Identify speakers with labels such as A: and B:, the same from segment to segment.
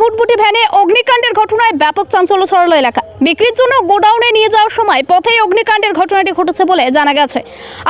A: ভুটভুটি ভ্যানে অগ্নিকাণ্ডের ঘটনায় ব্যাপক চাঞ্চল্য ছড়ালো এলাকা। বিক্রির জন্য গোডাউনে নিয়ে যাওয়ার সময় পথেই অগ্নিকাণ্ডের ঘটনাটি ঘটেছে বলে জানা গেছে।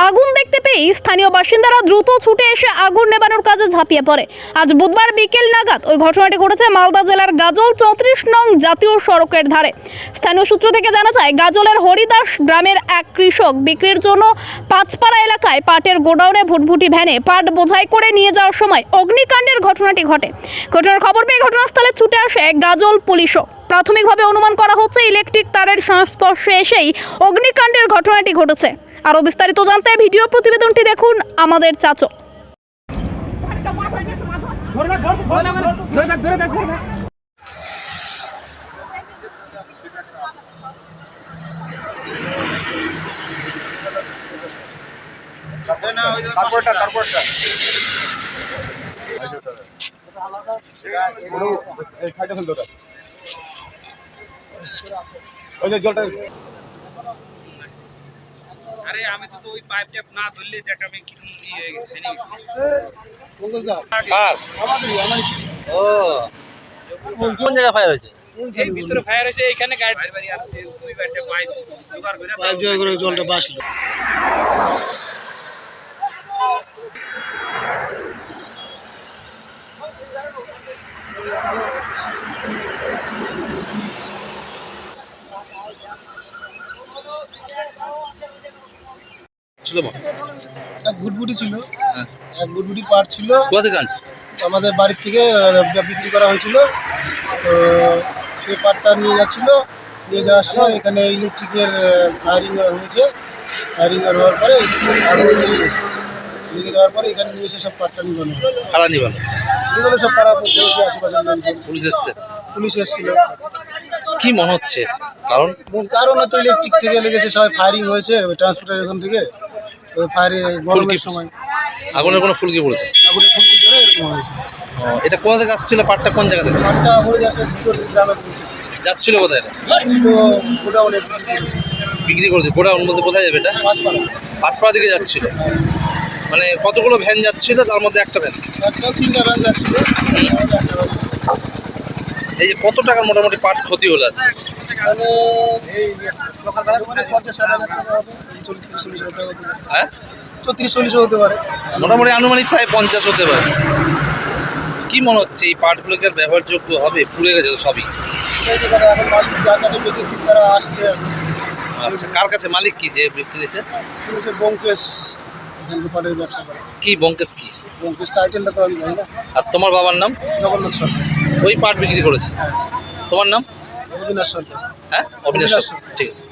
A: আগুন দেখতে পেয়ে স্থানীয় বাসিন্দারা দ্রুত ছুটে এসে আগুন নেবানোর কাজে ঝাঁপিয়ে পড়ে। আজ বুধবার বিকেল নাগাদ ওই ঘটনাটি ঘটেছে মালদা জেলার গাজল চৌত্রিশ নং জাতীয় সড়কের ধারে। স্থানীয় সূত্র থেকে জানা যায়, গাজলের হরিদাস গ্রামের এক কৃষক বিক্রির জন্য পাঁচপাড়া এলাকায় পাটের গোডাউনে ভুটভুটি ভ্যানে পাট বোঝাই করে নিয়ে যাওয়ার সময় অগ্নিকাণ্ডের ঘটনাটি ঘটে। ঘটনার খবর পেয়ে ঘটনাস্থলে ছুটে আসে গাজল পুলিশও। প্রাথমিকভাবে অনুমান করা হচ্ছে ইলেকট্রিক তারের সংস্পর্শে এসেই অগ্নিকাণ্ডের ঘটনাটি ঘটেছে। আরও বিস্তারিত জানতে ভিডিও প্রতিবেদনটি দেখুন আমাদের চাচো।
B: তারপরটা তারপরটা ওই যে জলটা
C: আরে আমি তো ওই পাইপ ট্যাপ না ধরলে দেখ আমি কিরম ইয়ে জানি
D: কার ও। কোন জায়গায় ফায়ার হয়েছে?
C: এই ভিতরে ফায়ার হয়েছে এইখানে গাড়ি দুই পাইপ জোগাড় করে
D: জলটা বাসলো ছিল
E: এক গুটগুটি ছিল।
D: হ্যাঁ।
E: এক গুটগুটি পাট ছিল।
D: কোথা থেকে আনছে?
E: আমাদের বাড়ির থেকে বিক্রি করা হয়েছিল। তো সেই পাটটা নিয়ে যাচ্ছিল। নিয়ে যাওয়ার সময় এখানে ইলেকট্রিকের ফায়ারিং হয়েছে। ফায়ারিং হওয়ার পরে লেগে যাওয়ার পরে এখানে নিয়ে এসে সব পাটটা নিবানো
D: খাড়া নিবাল
E: নিবানো সব পাড়া প্রতিবেশী আশেপাশের লোকজন
D: পুলিশ এসছে?
E: পুলিশ এসেছিল।
D: কি মনে হচ্ছে? কারণ?
E: কারণে তো ইলেকট্রিক থেকে লেগেছে সবাই ফায়ারিং হয়েছে ট্রান্সপোর্টের এখান থেকে। ফায়ারে গরমের সময়।
D: আগুনের কোনো ফুলকি পড়েছে?
E: আগুনে ফুলকি করে এরকম হয়েছে।
D: এটা কোথা থেকে আসছিল? পাটটা কোন জায়গা থেকে?
E: পাটটা যাচ্ছে গ্রামে
D: যাচ্ছিল কোথায় এটা?
E: গোডাউনে বিক্রি করেছে।
D: বিক্রি করেছে। গোডাউন বলতে কোথায় যাবে এটা?
E: পাঁচপাড়া।
D: পাঁচপাড়া দিকে যাচ্ছিল। মানে কতগুলো ভ্যান যাচ্ছিল? তার মধ্যে একটা ভ্যান।
E: তিনটা যাচ্ছিল।
D: এই যে কত টাকার মোটামুটি পাট ক্ষতি হলো আছে
E: সকালবেলা পঞ্চাশ ষাট হাজার টাকা হবে চল্লিশ চল্লিশ হাজার টাকা
D: হ্যাঁ?
E: চৌত্রিশ চল্লিশও হতে পারে।
D: মোটামুটি আনুমানিক প্রায় পঞ্চাশ হতে পারে। কি মনে হচ্ছে এই পাটগুলোকে ব্যবহারযোগ্য হবে? পুড়ে গেছে তো সবই।
E: এখন মালিক যার কাছে তারা আসছে।
D: আচ্ছা কার কাছে? মালিক কি যে ব্যক্তি নিয়েছে
E: পুলিশের ব্যোমকেশ পাটের ব্যবসা করে।
D: কি বঙ্কেশ কি?
E: ব্যোমকেশ টাইটেলটা তো আমি জানি না।
D: আর তোমার বাবার নাম?
E: জগন্নাথ সরকার।
D: ওই পাট বিক্রি করেছে। তোমার নাম?
E: অবিনাশ সরকার।
D: হ্যাঁ? অবিনাশ
E: অবিনাশ
D: সরকার। ঠিক আছে।